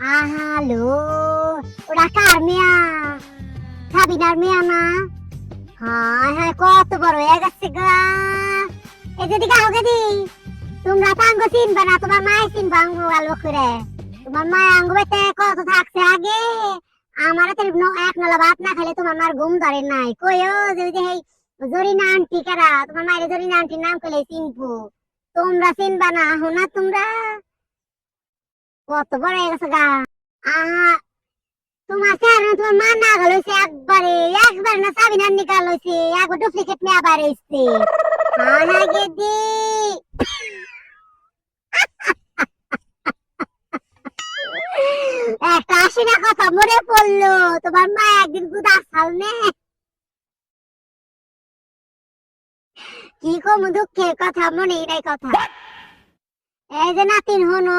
Hello ওরা কার মেয়া? সাবিনার মেয়া না? বড় হয়ে গেছে গা। এই যদি কাউকে দি তোমরা তো আঙ্গ না, তোমার মায় চিনবে আঙ্গ আলো করে। তোমার মায় আঙ্গ থাকছে আগে। আমার তো ন- এক নলা ভাত না খেলে তোমার মার ঘুম ধরে নাই। কইও যে ওই যে আন্টি কারা? তোমার মায়ের জরিনা আন্টির নাম কইলে চিনবো। তোমরা চিনবা না হোনা তোমরা। কত বড় হয়ে গেছে গা। আহা, তোমার কেন তোমার মা না গেল একবারে, একবার না সাবিনা নিকাল হয়েছে একবার ডুপ্লিকেট মেয়ে আবার এসছে। হ্যাঁ গেদি একটা আসি না কথা মনে পড়ল, তোমার মা একদিন গুদা খাল নে। কি কম দুঃখের কথা মনে নাই কথা। এই যে নাতিন হনো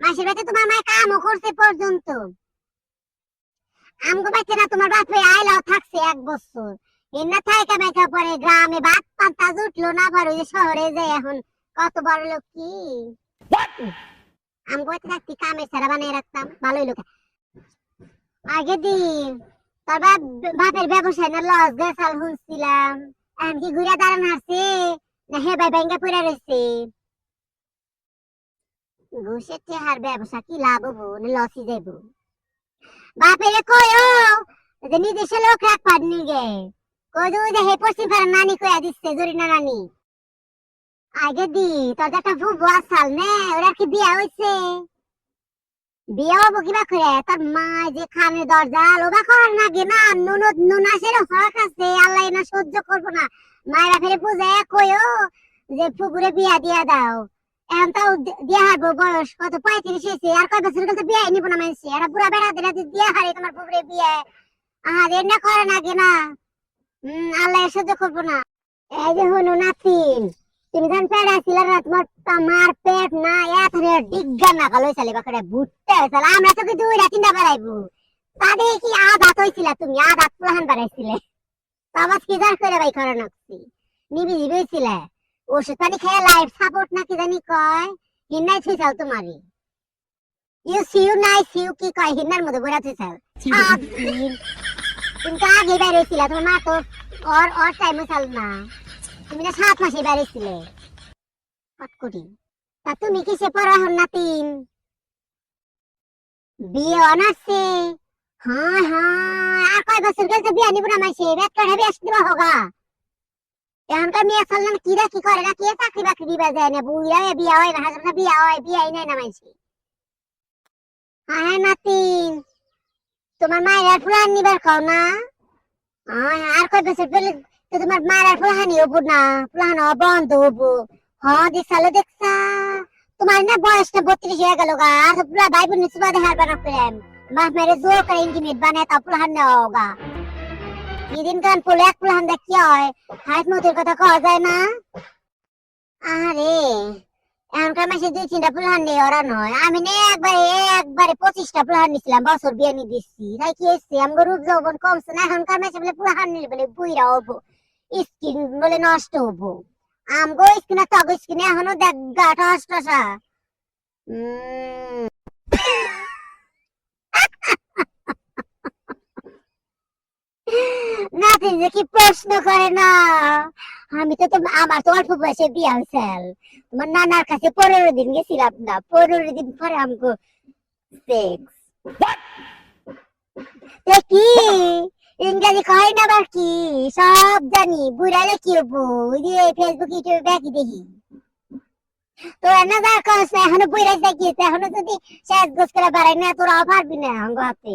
মাসের বাড়িতে তোমার মায়ের কামও করছে পর্যন্ত। আমগো বাচ্চা না তোমার বাপ আইলাও থাকছে এক বছর। থাইকা মেকা পরে গ্রামে জুটলো না ওই শহরে যে এখন কত বড় লোক কি? আমগো বাচ্চা থাকতে কামের ছাড়া বানিয়ে রাখতাম ভালোই লোক। আগে দিন তোর বাপ বাপের ব্যবসায় না লস গেছাল শুনছিলাম। এখন কি ঘুরে দাঁড়ান হাসছে না হে ভাই ব্যাংকে পড়ে রয়েছে। ঘুষের চেহার ব্যবসা কি লাভ হব? না যাইব কয়ও যে নিজস্ব লোক রাখ পারনি গে যে হে পশ্চিম নানি দিচ্ছে, জরিনা নানি। আগে দি, তোর একটা ফুবু আসাল নে, ওরা কি বিয়া হইছে? বিয়া হব কিবা করে তোর মা যে খানের দরজা লোবা করার না গে না নুন নুন আসে হক আছে, আল্লাহ না সহ্য করব না। মায়েরা ফেরে বুঝে কইও যে ফুপুরে বিয়া দিয়া দাও। এখন তাও দিয়া হারবো বয়স কত? পঁয়ত্রিশ হয়েছে আর কয় বছর তো বিয়ে নিব না এরা বুড়া দিলে দিয়া হারে তোমার পুকুরে বিয়ে। এর না করে না হম আল্লাহ সহ্য করব না। এই যে হনু নাতিন। তুমি যখন পেড়া পেট না, এত ডিগ্গা না কালো চালে বাকড়ে ভুট্টা হয়েছিল আমরা তো কি দুই তিনটা বেড়াইবো। কি আধাত হয়েছিল তুমি? আধাত প্লান বাড়াইছিলে। তামাজ কি জান করে বাই করে নাকছি নিবি হয়েছিলে ওষুধ পানি খেয়ে লাইফ সাপোর্ট নাকি জানি কয়? হিন্নাই থুইছাল তোমারি। ইউ সিউ নাই সিউ কি কয়? হিন্নার মধ্যে বইরা থুইছাল আদিন তুমি তো আগে বেরিয়েছিলে তোমার মা তো ওর ওর টাইম হইছাল না। তুমি না সাত মাসে বেরিয়েছিলে কটকটি তা তুমি কিসে পড়া হন না তিন? বিয়ে অনার্সে? হ্যাঁ হ্যাঁ। আর কয় বছর তো বিয়ে নিব না মাইসে বেত কাঠে বেশ দিবা হোগা। এখনকার মেয়ে কি করে না, কি চাকরি বাকরি না বিয়া হয় না, হাজার বিয়া হয় বিয়াই নাই না মাইসি হ্যাঁ তোমার মায়ের না। আর কয় বছর পেলে তো তোমার মায়ের না বন্ধ হব। হ্যাঁ দেখছালো দেখছা। তোমার না বয়সটা বত্রিশ হয়ে গেল গা, আর পুরা ভাই বোন সুবা দেখার বানা করেন বাপ মেরে জোর করে ইন্টিমেট বানায় তা গা কান ফুলে এক ফুলাহান দেখ হয়। হাত মতের কথা কওয়া যায় না। আরে এখনকার মাসে দুই তিনটা ফুলহান নেই, ওরা নয়। আমি নে একবারে একবারে পঁচিশটা ফুলহান নিছিলাম, বছর বিয়ে নিয়ে দিচ্ছি তাই কি এসছে আমার রূপ যৌবন কমছে না? এখনকার মাসে বলে ফুলহান নিলে বলে বুইরা হব। স্কিন বলে নষ্ট হব। আমগো স্কিন তগ স্কিন এখনও দেখ গাটা হস্টসা উম নাতি যে কি প্রশ্ন করে না? আমি তো আমার তো অল্প বয়সে বিয়ে হয়েছিল তোমার নানার কাছে পনেরো দিন গেছিলাম না পনেরো দিন পরে আমাকে সেক্স কি? ইংরেজি কয় না আবার কি? সব জানি বুড়ালে কি হব? ওই যে ফেসবুক ইউটিউবে দেখি দেখি। তোরা না যা কস এখনও বুড়াই দেখিয়েছে এখনও যদি শেষ গোস করে বাড়াই না তোরা পারবি না অঙ্গ হাতে।